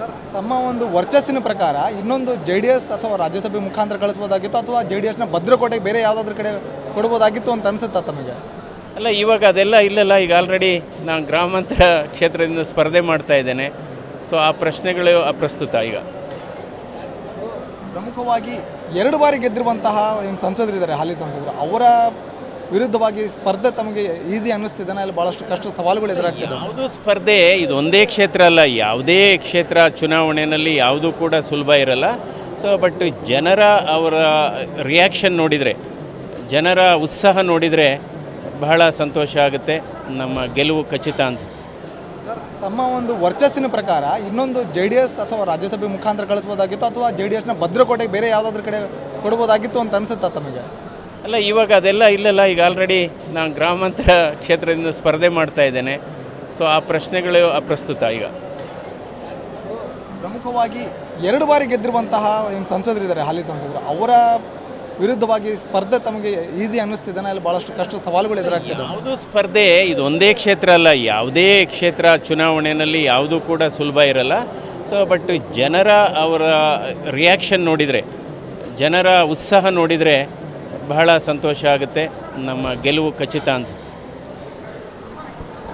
Sir ತಮ್ಮ ಒಂದು ವರ್ಚಸ್ಸಿನ ಪ್ರಕಾರ ಇನ್ನೊಂದು ಜೆ ಡಿ ಎಸ್ ಅಥವಾ ರಾಜ್ಯಸಭೆ ಮುಖಾಂತರ ಕಳಿಸ್ಬೋದಾಗಿತ್ತು ಅಥವಾ ಜೆ ಡಿ ಎಸ್ನ ಭದ್ರಕೋಟೆಗೆ ಬೇರೆ ಯಾವುದಾದ್ರೂ ಕಡೆ ಕೊಡ್ಬೋದಾಗಿತ್ತು ಅಂತ ಅನಿಸುತ್ತಾ ತಮಗೆ? ಅಲ್ಲ ಇವಾಗ ಅದೆಲ್ಲ ಇಲ್ಲಲ್ಲ ಈಗ ಆಲ್ರೆಡಿ ನಾನು ಗ್ರಾಮಾಂತರ ಕ್ಷೇತ್ರದಿಂದ ಸ್ಪರ್ಧೆ ಮಾಡ್ತಾ ಇದ್ದೇನೆ. ಸೊ ಆ ಪ್ರಶ್ನೆಗಳು ಅಪ್ರಸ್ತುತ ಈಗ. ಪ್ರಮುಖವಾಗಿ ಎರಡು ಬಾರಿ ಗೆದ್ದಿರುವಂತಹ ಏನು ಸಂಸದರಿದ್ದಾರೆ ಹಾಲಿ ಸಂಸದರು ಅವರ ವಿರುದ್ಧವಾಗಿ ಸ್ಪರ್ಧೆ ತಮಗೆ ಈಸಿ ಅನ್ನಿಸ್ತಿದ್ದಾನೆ ಅಲ್ಲಿ ಭಾಳಷ್ಟು ಕಷ್ಟ ಸವಾಲುಗಳು ಎದುರಾಗ್ತದೆ. ಯಾವುದು ಸ್ಪರ್ಧೆ ಇದು ಒಂದೇ ಕ್ಷೇತ್ರ ಅಲ್ಲ ಯಾವುದೇ ಕ್ಷೇತ್ರ ಚುನಾವಣೆಯಲ್ಲಿ ಯಾವುದೂ ಕೂಡ ಸುಲಭ ಇರಲ್ಲ. ಸೊ ಬಟ್ ಜನರ ಅವರ ರಿಯಾಕ್ಷನ್ ನೋಡಿದರೆ ಜನರ ಉತ್ಸಾಹ ನೋಡಿದರೆ ಬಹಳ ಸಂತೋಷ ಆಗುತ್ತೆ ನಮ್ಮ ಗೆಲುವು ಖಚಿತ ಅನಿಸುತ್ತೆ. ಸರ್ ತಮ್ಮ ಒಂದು ವರ್ಚಸ್ಸಿನ ಪ್ರಕಾರ ಇನ್ನೊಂದು ಜೆ ಡಿ ಎಸ್ ಅಥವಾ ರಾಜ್ಯಸಭೆ ಮುಖಾಂತರ ಕಳಿಸ್ಬೋದಾಗಿತ್ತು ಅಥವಾ ಜೆ ಡಿ ಎಸ್ನ ಭದ್ರಕೋಟೆಗೆ ಬೇರೆ ಯಾವುದಾದ್ರೂ ಕಡೆ ಕೊಡ್ಬೋದಾಗಿತ್ತು ಅಂತ ಅನಿಸುತ್ತಾ ತಮಗೆ? ಅಲ್ಲ ಇವಾಗ ಅದೆಲ್ಲ ಇಲ್ಲಲ್ಲ ಈಗ ಆಲ್ರೆಡಿ ನಾನು ಗ್ರಾಮಾಂತರ ಕ್ಷೇತ್ರದಿಂದ ಸ್ಪರ್ಧೆ ಮಾಡ್ತಾ ಇದ್ದೇನೆ. ಸೊ ಆ ಪ್ರಶ್ನೆಗಳು ಅಪ್ರಸ್ತುತ ಈಗ. ಪ್ರಮುಖವಾಗಿ ಎರಡು ಬಾರಿ ಗೆದ್ದಿರುವಂತಹ ಏನು ಸಂಸದರಿದ್ದಾರೆ ಹಾಲಿ ಸಂಸದರು ಅವರ ವಿರುದ್ಧವಾಗಿ ಸ್ಪರ್ಧೆ ತಮಗೆ ಈಸಿ ಅನ್ನಿಸ್ತಿದ್ದಾನೆ ಅಲ್ಲಿ ಭಾಳಷ್ಟು ಕಷ್ಟ ಸವಾಲುಗಳು ಎದುರಾಗ್ತಿದೆ. ಯಾವುದೂ ಸ್ಪರ್ಧೆ ಇದು ಒಂದೇ ಕ್ಷೇತ್ರ ಅಲ್ಲ ಯಾವುದೇ ಕ್ಷೇತ್ರ ಚುನಾವಣೆಯಲ್ಲಿ ಯಾವುದೂ ಕೂಡ ಸುಲಭ ಇರಲ್ಲ. ಸೊ ಬಟ್ ಜನರ ಅವರ ರಿಯಾಕ್ಷನ್ ನೋಡಿದರೆ ಜನರ ಉತ್ಸಾಹ ನೋಡಿದರೆ ಬಹಳ ಸಂತೋಷ ಆಗುತ್ತೆ. ನಮ್ಮ ಗೆಲುವು ಖಚಿತ ಅನಿಸುತ್ತೆ.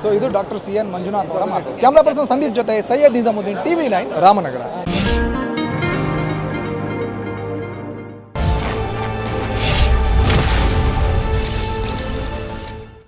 ಸೊ ಇದು ಡಾಕ್ಟರ್ ಸಿ ಎನ್ ಮಂಜುನಾಥ್ ಅವರ ಮಾತು. ಕ್ಯಾಮ್ರಾ ಪರ್ಸನ್ ಸಂದೀಪ್ ಜೊತೆ ಸೈಯದ್ ನಿಜಾಮುದ್ದೀನ್, ಟಿವಿ ನೈನ್ ರಾಮನಗರ.